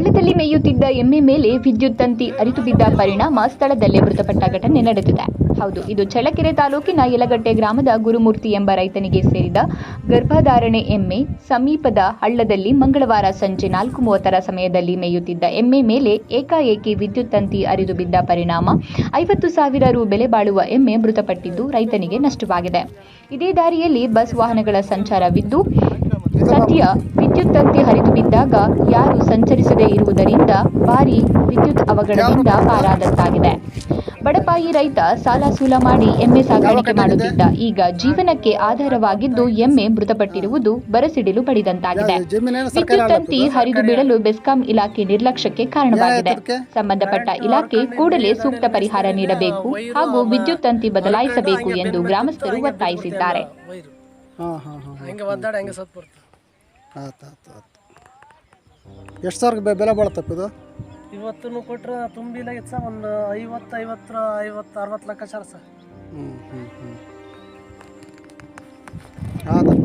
ಮೇಯುತ್ತಿದ್ದ ಎಮ್ಮೆ ಮೇಲೆ ವಿದ್ಯುತ್ ತಂತಿ ಅರಿತು ಬಿದ್ದ ಪರಿಣಾಮ ಸ್ಥಳದಲ್ಲೇ ಮೃತಪಟ್ಟ ಘಟನೆ ನಡೆದಿದೆ. ಹೌದು, ಇದು ಚಳ್ಳಕೆರೆ ತಾಲೂಕಿನ ಯಲಗಟ್ಟೆ ಗ್ರಾಮದ ಗುರುಮೂರ್ತಿ ಎಂಬ ರೈತನಿಗೆ ಸೇರಿದ ಗರ್ಭಧಾರಣೆ ಎಮ್ಮೆ. ಸಮೀಪದ ಹಳ್ಳದಲ್ಲಿ ಮಂಗಳವಾರ ಸಂಜೆ ನಾಲ್ಕು ಮೂವತ್ತರ ಸಮಯದಲ್ಲಿ ಮೇಯುತ್ತಿದ್ದ ಎಮ್ಮೆ ಮೇಲೆ ಏಕಾಏಕಿ ವಿದ್ಯುತ್ ತಂತಿ ಅರಿದು ಬಿದ್ದ ಪರಿಣಾಮ ಐವತ್ತು ಸಾವಿರ ರು ಬೆಲೆ ಬಾಳುವ ಎಮ್ಮೆ ಮೃತಪಟ್ಟಿದ್ದು ರೈತನಿಗೆ ನಷ್ಟವಾಗಿದೆ. ಇದೇ ದಾರಿಯಲ್ಲಿ ಬಸ್ ವಾಹನಗಳ ಸಂಚಾರವಿದ್ದು, ಸದ್ಯ ವಿದ್ಯುತ್ ತಂತಿ ಹರಿದು ಬಿದ್ದಾಗ ಯಾರು ಇರುವುದರಿಂದ ಭಾರಿ ವಿದ್ಯುತ್ ಅವಘಡದಿಂದ ಪಾರಾದಂತಾಗಿದೆ. ಬಡಪಾಯಿ ರೈತ ಸಾಲ ಸೂಲ ಮಾಡಿ ಎಮ್ಮೆ ಸಾಗಾಣಿಕೆ ಮಾಡುತ್ತಿದ್ದ. ಈಗ ಜೀವನಕ್ಕೆ ಆಧಾರವಾಗಿದ್ದು ಎಮ್ಮೆ ಮೃತಪಟ್ಟಿರುವುದು ಬರಸಿಡಿಲು ಪಡೆದಂತಾಗಿದೆ. ವಿದ್ಯುತ್ ತಂತಿ ಹರಿದು ಬೀಳಲು ಬೆಸ್ಕಾಂ ಇಲಾಖೆ ನಿರ್ಲಕ್ಷ್ಯಕ್ಕೆ ಕಾರಣವಾಗಿದೆ. ಸಂಬಂಧಪಟ್ಟ ಇಲಾಖೆ ಕೂಡಲೇ ಸೂಕ್ತ ಪರಿಹಾರ ನೀಡಬೇಕು ಹಾಗೂ ವಿದ್ಯುತ್ ತಂತಿ ಬದಲಾಯಿಸಬೇಕು ಎಂದು ಗ್ರಾಮಸ್ಥರು ಒತ್ತಾಯಿಸಿದ್ದಾರೆ. ಎಷ್ಟು ಬೆಲೆ ಬಾಳತ್ತಪ್ಪ ಇವತ್ತು ಕೊಟ್ಟರೆ ತುಂಬಿಲ್ಲ ಇತ್ತು ಸರ್ ಒಂದು ಐವತ್ತು, ಐವತ್ತರ, ಐವತ್ತು, ಅರವತ್ತು ಲಕ್ಷ ಸರ್ ಹ್ಞೂ ಹ್ಞೂ ಹ್ಞೂ